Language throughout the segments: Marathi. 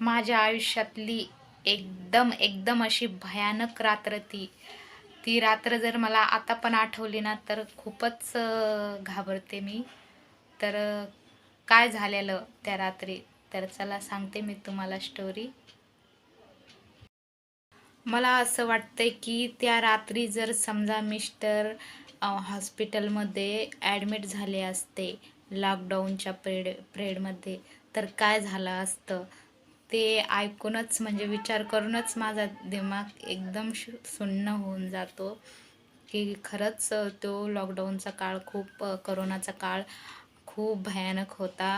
माझ्या आयुष्यातली एकदम एकदम अशी भयानक रात्र ती. ती रात्र जर मला आता पण आठवली ना तर खूपच घाबरते मी. तर काय झालेलं त्या रात्री? तर चला सांगते मी तुम्हाला स्टोरी मला असं वाटतंय की त्या रात्री जर समजा मिस्टर हॉस्पिटलमध्ये ॲडमिट झाले असते लॉकडाऊनच्या प्रेड प्रेडमध्ये तर काय झालं असतं? ते ऐकूनच म्हणजे विचार करूनच माझा दिमाग एकदम सुन्न होऊन जातो. की खरंच तो लॉकडाऊनचा काळ खूप करोनाचा काळ खूप भयानक होता.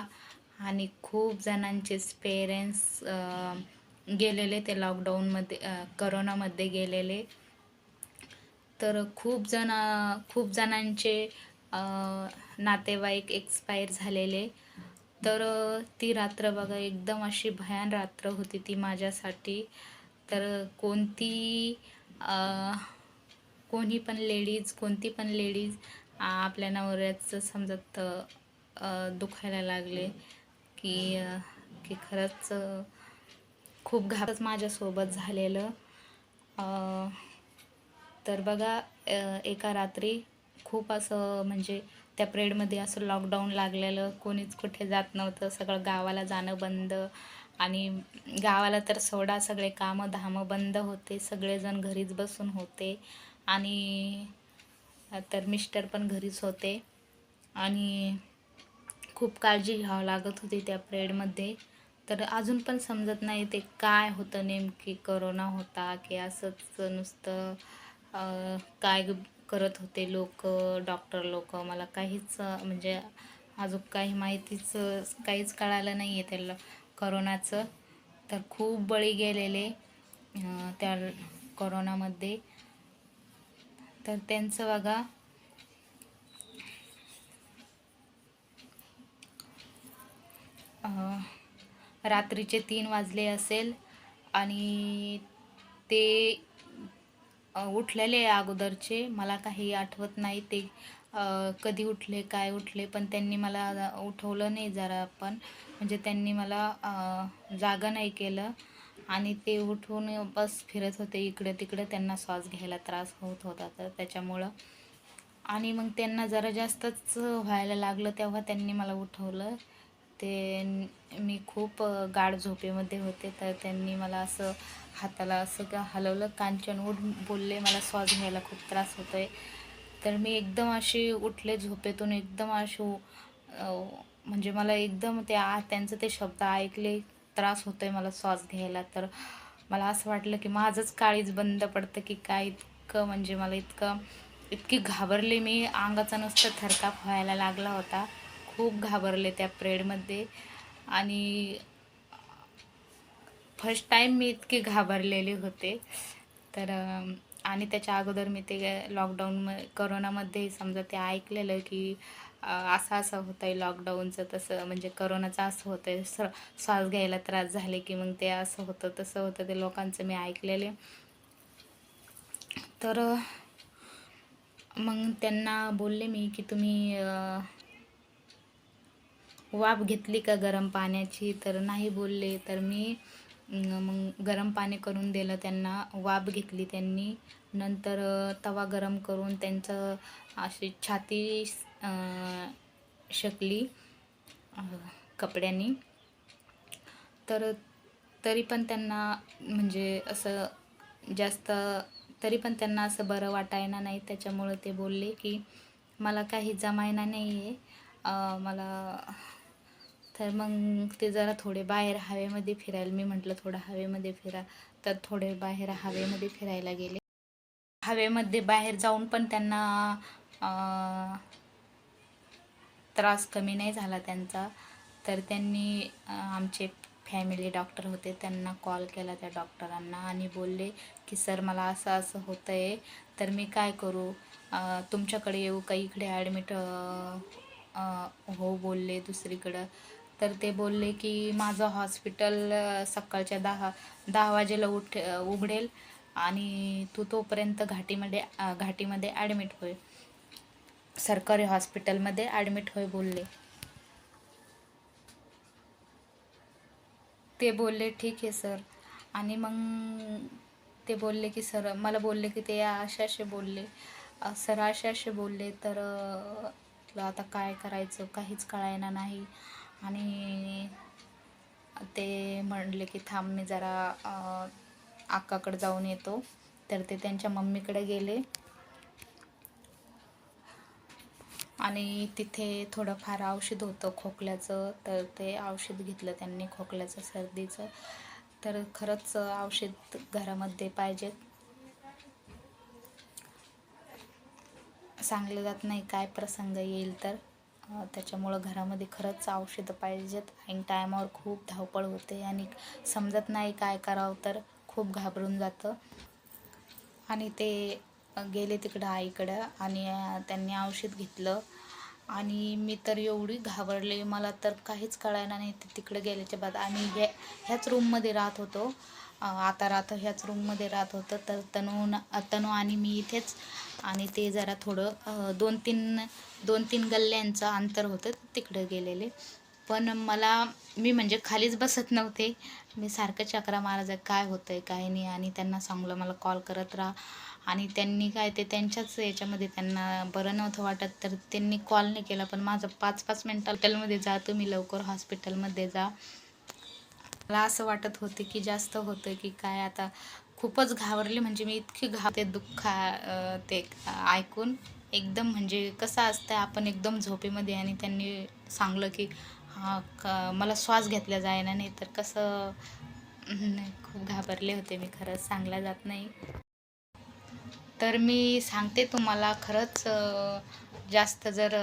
आणि खूप जणांचेच पेरेंट्स गेलेले ते लॉकडाऊनमध्ये करोनामध्ये गेलेले. तर खूप जण खूप जणांचे नातेवाईक एक्सपायर झालेले. तर ती रात्र बघा एकदम अशी भयान रात्र होती ती माझ्यासाठी. तर कोणती कोणी पण लेडीज कोणती पण लेडीज आपल्या नवऱ्याचं समजत दुखायला लागले की की खरंच खूप घाबरच माझ्यासोबत झालेलं. तर बघा एका रात्री खूप असं म्हणजे त्या प्रेडमध्ये असं लॉकडाऊन लागलेलं कोणीच कुठे जात नव्हतं सगळं गावाला जाणं बंद. आणि गावाला तर सोडा सगळे कामं धामं बंद होते सगळेजण घरीच बसून होते. आणि तर मिस्टर पण घरीच होते. आणि खूप काळजी घ्यावं लागत होती त्या प्रेडमध्ये तर अजून पण समजत नाही ते काय होतं नेमकी करोना होता की असंच नुसतं काय ग- करत होते लोक डॉक्टर लोक. मला काहीच म्हणजे अजून काही माहितीच काहीच कळालं नाही आहे त्याला करोनाचं. तर खूप बळी गेलेले त्या करोनामध्ये. तर त्यांचं बघा. रात्रीचे तीन वाजले असेल आणि ते उठलेले अगोदरचे. मला काही आठवत नाही ते कधी उठले काय उठले पण त्यांनी मला उठवलं नाही जरा पण. म्हणजे त्यांनी मला जागा नाही केलं आणि ते उठून बस फिरत होते. इकडे तिकडे त्यांना श्वास घ्यायला त्रास होत होता. तर त्याच्यामुळं. आणि मग त्यांना जरा जास्तच व्हायला लागलं तेव्हा त्यांनी मला उठवलं. ते मी खूप गाढ झोपेमध्ये होते तर त्यांनी मला असं हाताला असं का हलवलं कांचन उठ बोलले मला श्वास घ्यायला खूप त्रास होतोय. तर मी एकदम अशी उठले झोपेतून एकदम अशी म्हणजे मला एकदम ते आ त्यांचं ते शब्द ऐकले त्रास होतो आहे मला श्वास घ्यायला. तर मला असं वाटलं की माझंच काळीज बंद पडतं की काय इतकं म्हणजे मला इतकं इतकी घाबरले मी. अंगाचा नुसतं थरकाप व्हायला लागला होता. खूप घाबरले त्या प्रेडमध्ये आणि फर्स्ट टाईम मी इतके घाबरलेले होते. तर आणि त्याच्या अगोदर मी ते लॉकडाऊन म करोनामध्ये समजा ते ऐकलेलं की असं असं होतं आहे लॉकडाऊनचं तसं म्हणजे करोनाचं असं होतं आहे स श्वास घ्यायला त्रास झाले की मग ते असं होतं तसं होतं ते लोकांचं मी ऐकलेले. तर मग त्यांना बोलले मी की तुम्ही वाफ घेतली का गरम पाण्याची? तर नाही बोलले. तर मी मग गरम पाणी करून दिलं. त्यांना वाफ घेतली त्यांनी. नंतर तवा गरम करून त्यांचं अशी छाती शकली कपड्यांनी. तर तरी पण त्यांना म्हणजे असं जास्त तरी पण त्यांना असं बरं वाटायला नाही. त्याच्यामुळं ते बोलले की मला काही जमायना नाही आहे मला तर मग ते जरा थोडे बाहेर हवेमध्ये फिरायला मी म्हटलं थोडं हवेमध्ये फिरा. तर थोडे बाहेर हवेमध्ये फिरायला गेले. हवेमध्ये बाहेर जाऊन पण त्यांना त्रास कमी नाही झाला त्यांचा. तर त्यांनी आमचे फॅमिली डॉक्टर होते त्यांना कॉल केला त्या डॉक्टरांना आणि बोलले की सर मला असं असं होतं आहे तर मी काय करू? तुमच्याकडे येऊ का? इकडे ॲडमिट हो बोलले दुसरीकडं. तर ते बोलले की माझं हॉस्पिटल सकाळच्या दहा दहा वाजेला उठ उघडेल आणि तू तोपर्यंत घाटीमध्ये घाटीमध्ये ॲडमिट होय. सरकारी हॉस्पिटलमध्ये ॲडमिट होय बोलले. ते बोलले ठीक आहे सर आणि मग ते बोलले की सर मला बोलले की ते असे असे बोलले सर असे असे बोलले तर तुला आता काय करायचं? काहीच कळायला नाही. आणि ते म्हणले की थांब मी जरा आक्काकडे जाऊन येतो. तर ते त्यांच्या मम्मीकडे गेले. आणि तिथे थोडंफार औषध होतं खोकल्याचं. तर ते औषध घेतलं त्यांनी खोकल्याचं सर्दीचं. तर खरंच औषध घरामध्ये पाहिजेत. सांगलं जात नाही काय प्रसंग येईल तर. त्याच्यामुळं घरामध्ये खरंच औषधं पाहिजेत. आणि टायमावर खूप धावपळ होते आणि समजत नाही काय करावं तर खूप घाबरून जातं. आणि ते गेले तिकडं आईकडं आणि त्यांनी औषध घेतलं. आणि मी तर एवढी घाबरले. मला तर काहीच कळायला नाही. ते तिकडे गेल्याच्या बाद आणि ह्या ह्याच रूममध्ये राहत होतो. आता राहतं ह्याच रूममध्ये राहत होतं. तर तनू तनू आणि मी इथेच. आणि ते जरा थोडं दोन तीन दोन तीन गल्ल्यांचं अंतर होतं तिकडं गेलेले. पण मला मी म्हणजे खालीच बसत नव्हते. मी सारखं चक्रा महाराज काय होतं आहे काय नाही. आणि त्यांना सांगलं मला कॉल करत राहा. आणि त्यांनी काय ते त्यांच्याच याच्यामध्ये त्यांना बरं नव्हतं वाटत. तर त्यांनी कॉल नाही केला पण माझं पाच पाच मिनटं हॉस्पिटलमध्ये जा तुम्ही लवकर हॉस्पिटलमध्ये जा. मला असं वाटत होते की जास्त होतं की काय आता खूपच घाबरली. म्हणजे मी इतकी घाबरते दुःखा ते ऐकून. एकदम म्हणजे कसं असतं आपण एकदम झोपेमध्ये आणि त्यांनी सांगलं की हा क- मला श्वास घेतला जायना नाही तर कसं खूप घाबरले होते मी खरंच सांगला जात नाही. तर मी सांगते तुम्हाला खरंच जास्त जर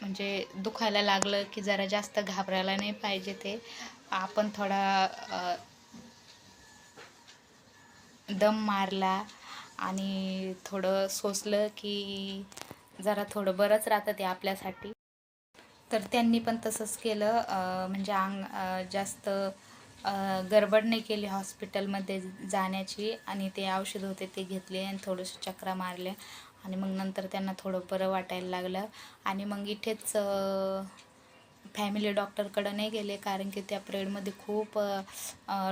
म्हणजे दुखायला लागलं की जरा जास्त घाबरायला नाही पाहिजे ते. आपण थोडा दम मारला आणि थोडं सोसलं की जरा थोडं बरंच राहतं ते आपल्यासाठी. तर त्यांनी पण तसंच केलं. म्हणजे अंग जास्त गडबड नाही केली हॉस्पिटलमध्ये जाण्याची आणि ते औषध होते ते घेतले आणि थोडंसं चक्रा मारल्या. आणि मग नंतर त्यांना थोडं बरं वाटायला लागलं. आणि मग इथेच फॅमिली डॉक्टरकडं नाही गेले कारण की त्या पिरियडमध्ये खूप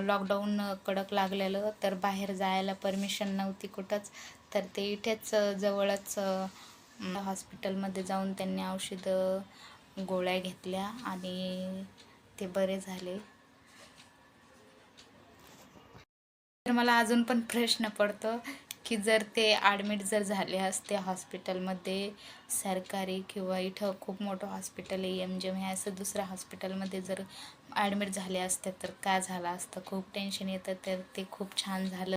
लॉकडाऊन कडक लागलेलं. तर बाहेर जायला परमिशन नव्हती कुठंच. तर ते इथेच जवळच हॉस्पिटलमध्ये जाऊन त्यांनी औषधं गोळ्या घेतल्या आणि ते बरे झाले. तर मला अजून पण प्रश्न पडतो. की जर ते ॲडमिट जर झाले असते हॉस्पिटलमध्ये सरकारी किंवा इथं खूप मोठं हॉस्पिटल आहे एम जे एम हे असं दुसऱ्या हॉस्पिटलमध्ये जर ॲडमिट झाले असते तर काय झालं असतं? खूप टेन्शन येतं तर ते खूप छान झालं.